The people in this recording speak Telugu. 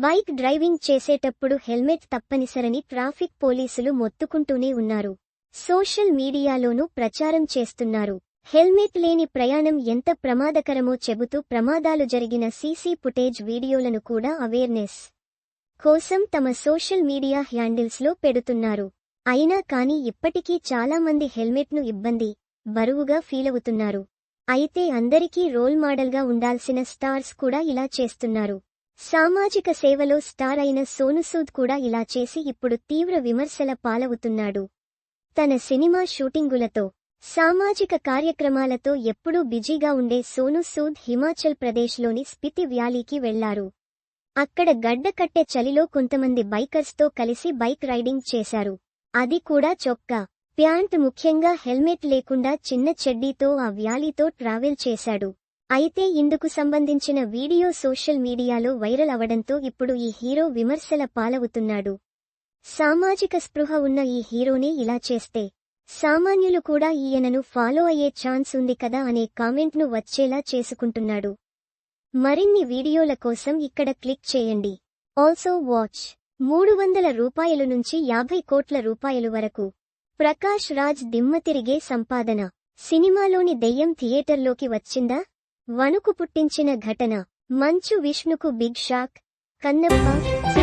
బైక్ డ్రైవింగ్ చేసేటప్పుడు హెల్మెట్ తప్పనిసరని ట్రాఫిక్ పోలీసులు మొత్తుకుంటూనే ఉన్నారు. సోషల్ మీడియాలోనూ ప్రచారం చేస్తున్నారు. హెల్మెట్ లేని ప్రయాణం ఎంత ప్రమాదకరమో చెబుతూ ప్రమాదాలు జరిగిన సీసీ ఫుటేజ్ వీడియోలను కూడా అవేర్నెస్ కోసం తమ సోషల్ మీడియా హ్యాండిల్స్లో పెడుతున్నారు. అయినా కానీ ఇప్పటికీ చాలా మంది హెల్మెట్ను ఇబ్బంది బరువుగా ఫీలవుతున్నారు అయితే అందరికీ రోల్ మోడల్గా ఉండాల్సిన స్టార్స్ కూడా ఇలా చేస్తున్నారు. సామాజిక సేవలో స్టార్ అయిన సోనుసూద్ కూడా ఇలా చేసి ఇప్పుడు తీవ్ర విమర్శల పాలవుతున్నాడు. తన సినిమా షూటింగులతో సామాజిక కార్యక్రమాలతో ఎప్పుడూ బిజీగా ఉండే సోనుసూద్ హిమాచల్ ప్రదేశ్లోని స్పితి వ్యాలీకి వెళ్ళారు. అక్కడ గడ్డకట్టే చలిలో కొంతమంది బైకర్స్తో కలిసి బైక్ రైడింగ్ చేశారు. అది కూడా చొక్కా ప్యాంట్ ముఖ్యంగా హెల్మెట్ లేకుండా చిన్న చెడ్డీతో ఆ వ్యాలీతో ట్రావెల్ చేశాడు. అయితే ఇందుకు సంబంధించిన వీడియో సోషల్ మీడియాలో వైరల్ అవడంతో ఇప్పుడు ఈ హీరో విమర్శల పాలవుతున్నాడు. సామాజిక స్పృహ ఉన్న ఈ హీరోనే ఇలా చేస్తే సామాన్యులు కూడా ఈయనను ఫాలో అయ్యే ఛాన్స్ ఉంది కదా అనే కామెంట్ను వచ్చేలా చేసుకుంటున్నాడు. మరిన్ని వీడియోల కోసం ఇక్కడ క్లిక్ చేయండి. ఆల్సో వాచ్ మూడు వందల రూపాయలు నుంచి యాభై కోట్ల రూపాయలు వరకు. ప్రకాష్ రాజ్ దిమ్మ తిరిగే సంపాదన. సినిమాలోని దెయ్యం థియేటర్లోకి వచ్చిందా? వణుకు పుట్టించిన ఘటన. మంచు విష్ణుకు బిగ్ షాక్. కన్నప్ప